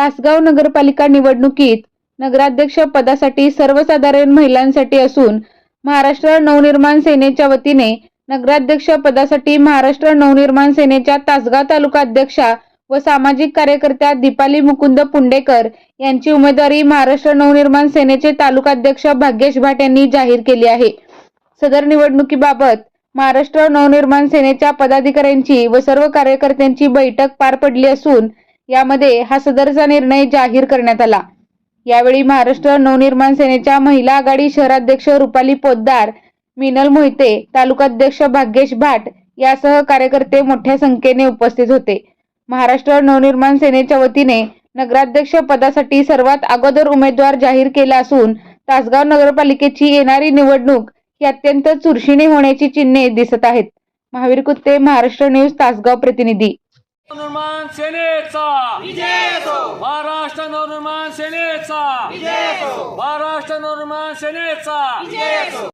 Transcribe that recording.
तासगाव नगरपालिका निवडणुकीत नगराध्यक्ष पदासाठी सर्वसाधारण महिलांसाठी असून महाराष्ट्र नवनिर्माण सेनेच्या वतीने नगराध्यक्ष पदासाठी महाराष्ट्र नवनिर्माण सेनेच्या तासगाव तालुका अध्यक्षा व सामाजिक कार्यकर्त्या दीपाली मुकुंद पुंडेकर यांची उमेदवारी महाराष्ट्र नवनिर्माण सेनेचे तालुकाध्यक्ष भाग्येश भाट यांनी जाहीर केली आहे. सदर निवडणुकीबाबत महाराष्ट्र नवनिर्माण सेनेच्या पदाधिकाऱ्यांची व सर्व कार्यकर्त्यांची बैठक पार पडली असून यामध्ये हा सदरचा निर्णय जाहीर करण्यात आला. यावेळी महाराष्ट्र नवनिर्माण सेनेच्या महिला आघाडी शहराध्यक्ष रुपाली पोद्दार मिनल मोहिते तालुकाध्यक्ष भाग्येश भाट यासह कार्यकर्ते मोठ्या संख्येने उपस्थित होते. महाराष्ट्र नवनिर्माण सेनेच्या वतीने नगराध्यक्ष पदासाठी सर्वात अगोदर उमेदवार जाहीर केला असून तासगाव नगरपालिकेची येणारी निवडणूक ही अत्यंत चुरशीने होण्याची चिन्हे दिसत आहेत. महावीर कुत्ते महाराष्ट्र न्यूज तासगाव प्रतिनिधी. नवनिर्माण सेनेचा महाराष्ट्र नवनिर्माण सेनेचा. महाराष्ट्र नवनिर्माण सेनेचा.